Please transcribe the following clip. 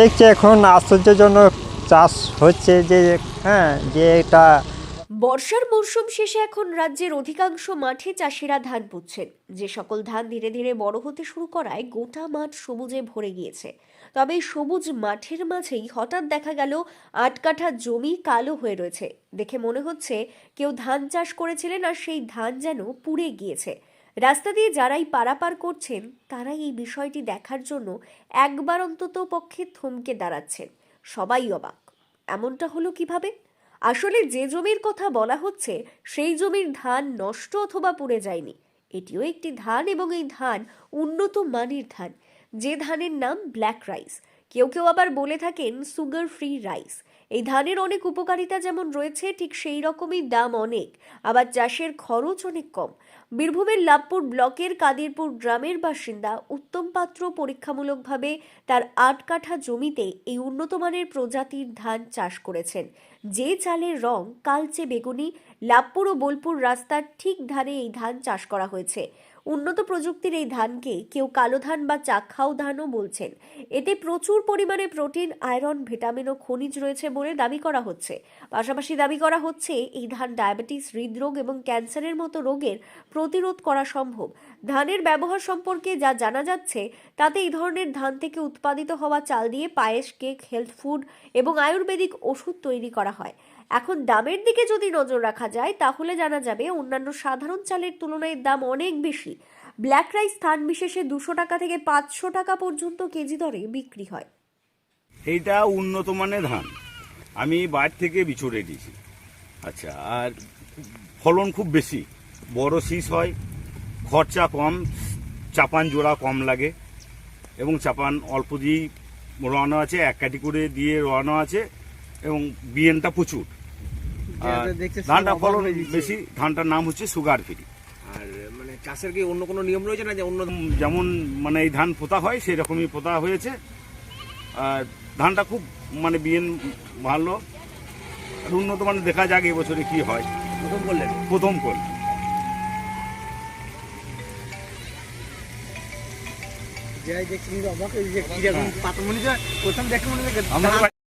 দেখছি এখন আশ্চর্যজনক চাষ হচ্ছে যে হ্যাঁ যে এটা বর্ষার মরশুম শেষে এখন রাজ্যের অধিকাংশ মাঠে চাষিরা ধান পুঁতছেন। যে সকল ধান ধীরে ধীরে বড় হতে শুরু করায় গোটা মাঠ সবুজে ভরে গিয়েছে। তবে সবুজ মাঠের মাঝেই হঠাৎ দেখা গেল আট কাঠা জমি কালো হয়ে রয়েছে। দেখে মনে হচ্ছে কেউ ধান চাষ করেছিলেন আর সেই ধান যেন পুড়ে গিয়েছে। রাস্তা দিয়ে যারাই পারাপার করছেন, তারাই এই বিষয়টি দেখার জন্য একবার অন্তত পক্ষে থমকে দাঁড়াচ্ছেন। সবাই অবাক। এমনটা হলো কীভাবে? আসলে যে জমির কথা বলা হচ্ছে, সেই জমির ধান নষ্ট অথবা পুড়ে যায়নি। এটিও একটি ধান এবং এই ধান উন্নত মানের ধান। যে ধানের নাম ব্ল্যাক রাইস। কেউ কেউ আবার বলে থাকেন সুগার ফ্রি রাইস এই ধানের অনেক উপকারিতা যেমন রয়েছে, ঠিক সেই রকমই দাম অনেক। আবার চাষের খরচ অনেক কম। বীরভূমের লাভপুর ব্লকের কাদিরপুর গ্রামের বাসিন্দা উত্তম পাত্র পরীক্ষামূলকভাবে তার আট কাঠা জমিতে এই উন্নত মানের প্রজাতির ধান চাষ করেছেন। যে চালের রং কালচে বেগুনি, লাভপুর ও বোলপুর রাস্তার ঠিক ধারে এই ধান চাষ করা হয়েছে। উন্নত প্রযুক্তির এই ধানকে কেউ কালো ধান বা চাক্ষাও ধানও বলছেন। এতে প্রচুর পরিমাণে প্রোটিন, আয়রন, ভিটামিন ও খনিজ রয়েছে বলে দাবি করা হচ্ছে। পাশাপাশি দাবি করা হচ্ছে, এই ধান ডায়াবেটিস, হৃদরোগ এবং ক্যান্সারের মতো রোগের প্রতিরোধ করা সম্ভব। ধানের ব্যবহার সম্পর্কে যা জানা যাচ্ছে, তাতে এই ধরনের ধান থেকে উৎপাদিত হওয়া চাল দিয়ে পায়েস, কেক, হেলথ ফুড এবং আয়ুর্বেদিক ওষুধ তৈরি করা হয়। এখন দামের দিকে যদি নজর রাখা যায়, তাহলে জানা যাবে অন্যান্য সাধারণ চালের তুলনায় দাম অনেক বেশি। ব্ল্যাক রাইস স্থান বিশেষে দুশো টাকা থেকে পাঁচশো টাকা পর্যন্ত কেজি দরে বিক্রি হয়। এইটা উন্নত মানের ধান। আমি বাইরে থেকে বিছড়ে দিয়েছি আচ্ছা আর ফলন খুব বেশি। বড় শীষ হয়, খরচা কম, চাপান জোড়া কম লাগে এবং চাপান অল্প দিয়েই রোয়ানো আছে, এক কাটি করে দিয়ে রোয়ানো আছে এবং বিয়েনটা প্রচুর। ধানটা ফলন হয়ে বেশি ধানটার নাম হচ্ছে সুগার ফ্রি। আর মানে চাষের কি অন্য কোনো নিয়ম রয়েছে না যে অন্য যেমন মানে এই ধান পোতা হয় সেই রকমই পোতা হয়েছে। আর ধানটা খুব মানে বিয়েন ভালো। আর উন্নত মানে দেখা যাক এবছরে কি হয়। প্রথম করলেন? প্রথম কোন যাই দেখছি অবাক হয়ে যে কীরকম পাতা মনে হয় প্রথম দেখে মনে হয়